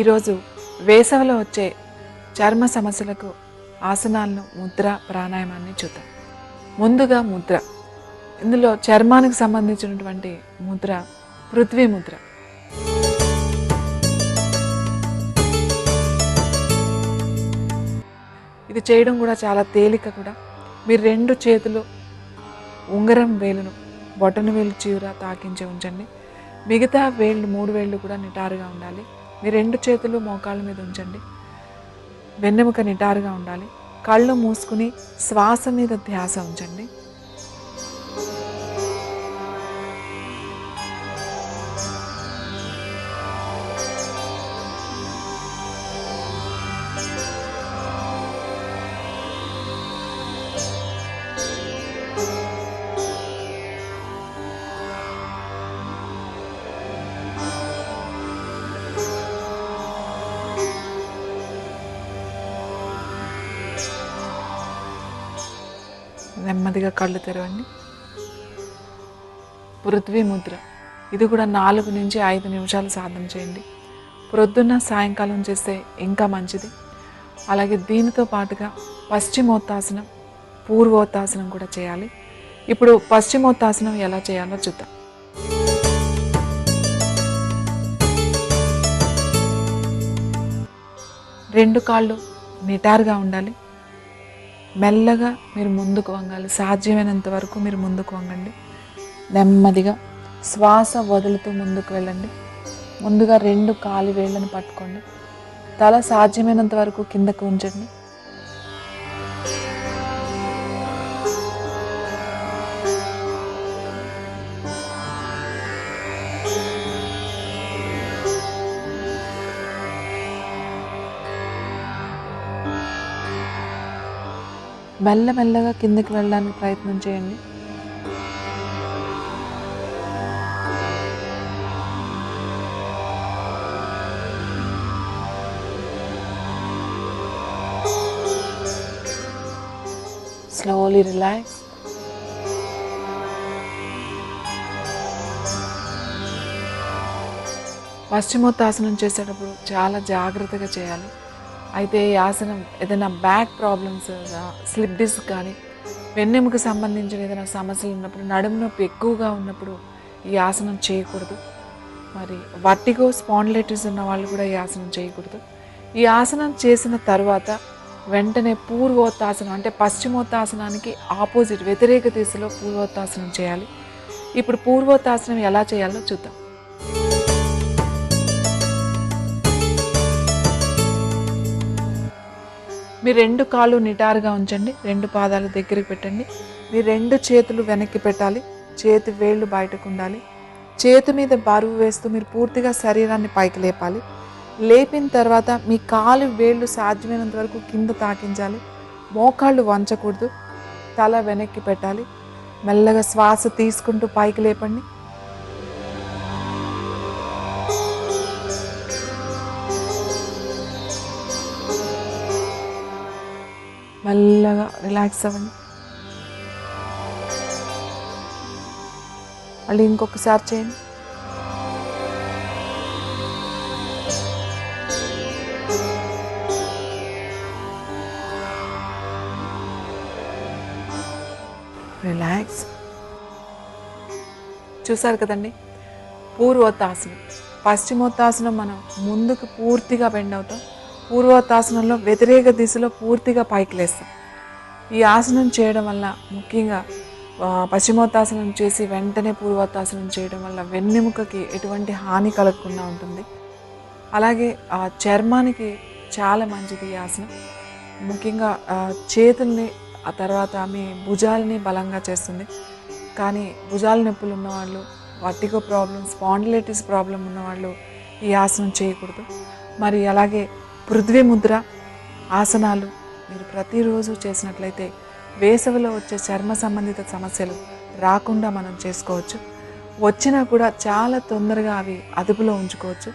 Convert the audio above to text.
ఈరోజు వేసవిలో వచ్చే చర్మ సమస్యలకు ఆసనాలను ముద్ర ప్రాణాయామాన్ని చూద్దాం. ముందుగా ముద్ర. ఇందులో చర్మానికి సంబంధించినటువంటి ముద్ర పృథ్వీ ముద్ర. ఇది చేయడం కూడా చాలా తేలిక కూడా. మీరు రెండు చేతులు ఉంగరం వేలును బొటన వేలు చీర తాకించి ఉంచండి. మిగతా వేళ్ళు మూడు వేళ్ళు కూడా నిటారుగా ఉండాలి. మీ రెండు చేతులు మోకాళ్ళ మీద ఉంచండి. వెన్నెముక నిటారుగా ఉండాలి. కళ్ళు మూసుకుని శ్వాస మీద ధ్యాస ఉంచండి. నెమ్మదిగా కళ్ళు తెరవండి. పృథ్వీ ముద్ర. ఇది కూడా నాలుగు నుంచి ఐదు నిమిషాలు సాధన చేయండి. ప్రొద్దున్న సాయంకాలం చేస్తే ఇంకా మంచిది. అలాగే దీనితో పాటుగా పశ్చిమోత్తాసనం పూర్వోత్తాసనం కూడా చేయాలి. ఇప్పుడు పశ్చిమోత్తాసనం ఎలా చేయాలో చూద్దాం. రెండు కాళ్ళు నిటారుగా ఉండాలి. మెల్లగా మీరు ముందుకు వంగాలి. సాధ్యమైనంత వరకు మీరు ముందుకు వంగండి. నెమ్మదిగా శ్వాస వదులుతూ ముందుకు వెళ్ళండి. ముందుగా రెండు కాలి వేళ్ళను పట్టుకోండి. తల సాధ్యమైనంత వరకు కిందకు ఉంచండి. మెల్లమెల్లగా కిందకి వెళ్ళడానికి ప్రయత్నం చేయండి. స్లోలీ రిలాక్స్ పశ్చిమోత్తాసనం చేసేటప్పుడు చాలా జాగ్రత్తగా చేయాలి. అయితే ఈ ఆసనం ఏదైనా బ్యాక్ ప్రాబ్లమ్స్ స్లిప్ డిస్క్ కానీ వెన్నెముకు సంబంధించిన ఏదైనా సమస్యలు ఉన్నప్పుడు నడుము నొప్పి ఎక్కువగా ఉన్నప్పుడు ఈ ఆసనం చేయకూడదు. మరి వర్టిగో స్పాండ్లైటిస్ ఉన్న వాళ్ళు కూడా ఈ ఆసనం చేయకూడదు. ఈ ఆసనం చేసిన తర్వాత వెంటనే పూర్వోత్తాసనం అంటే పశ్చిమోత్తాసనానికి ఆపోజిట్ వ్యతిరేక దిశలో పూర్వోత్తాసనం చేయాలి. ఇప్పుడు పూర్వోత్తాసనం ఎలా చేయాలో చూద్దాం. మీ రెండు కాళ్ళు నిటారుగా ఉంచండి రెండు పాదాలు దగ్గరికి పెట్టండి. మీ రెండు చేతులు వెనక్కి పెట్టాలి చేతి వేళ్ళు బయటకు ఉండాలి. చేతి మీద బరువు వేస్తూ మీరు పూర్తిగా శరీరాన్ని పైకి లేపాలి. లేపిన తర్వాత మీ కాలు వేళ్ళు సాధ్యమైనంత వరకు కింద తాకించాలి. మోకాళ్ళు వంచకూడదు తల వెనక్కి పెట్టాలి. మెల్లగా శ్వాస తీసుకుంటూ పైకి లేపండి. మెల్లగా రిలాక్స్ అవ్వండి. మళ్ళీ ఇంకొకసారి చేయండి. రిలాక్స్ చూసారు కదండి? పూర్వోత్తాసనం. పశ్చిమోత్తాసనం మనం ముందుకు పూర్తిగా బెండ్ అవుతాం. పూర్వోత్తాసనంలో వ్యతిరేక దిశలో పూర్తిగా పైకి లేస్తాం ఈ ఆసనం చేయడం వల్ల ముఖ్యంగా పశ్చిమోత్తాసనం చేసి వెంటనే పూర్వోత్తాసనం చేయడం వల్ల వెన్నెముకకి ఎటువంటి హాని కలగకుండా ఉంటుంది. అలాగే ఆ చర్మానికి చాలా మంచిది ఈ ఆసనం. ముఖ్యంగా చేతుల్ని ఆ తర్వాత మీ భుజాలని బలంగా చేస్తుంది. కానీ భుజాల నొప్పులు ఉన్నవాళ్ళు వర్టిగో ప్రాబ్లం స్పాండిలైటిస్ ప్రాబ్లం ఉన్నవాళ్ళు ఈ ఆసనం చేయకూడదు. మరి అలాగే పృథ్వీ ముద్ర ఆసనాలు మీరు ప్రతిరోజు చేసినట్లయితే వేసవిలో వచ్చే చర్మ సంబంధిత సమస్యలు రాకుండా మనం చేసుకోవచ్చు. వచ్చినా కూడా చాలా తొందరగా అవి అదుపులో ఉంచుకోవచ్చు.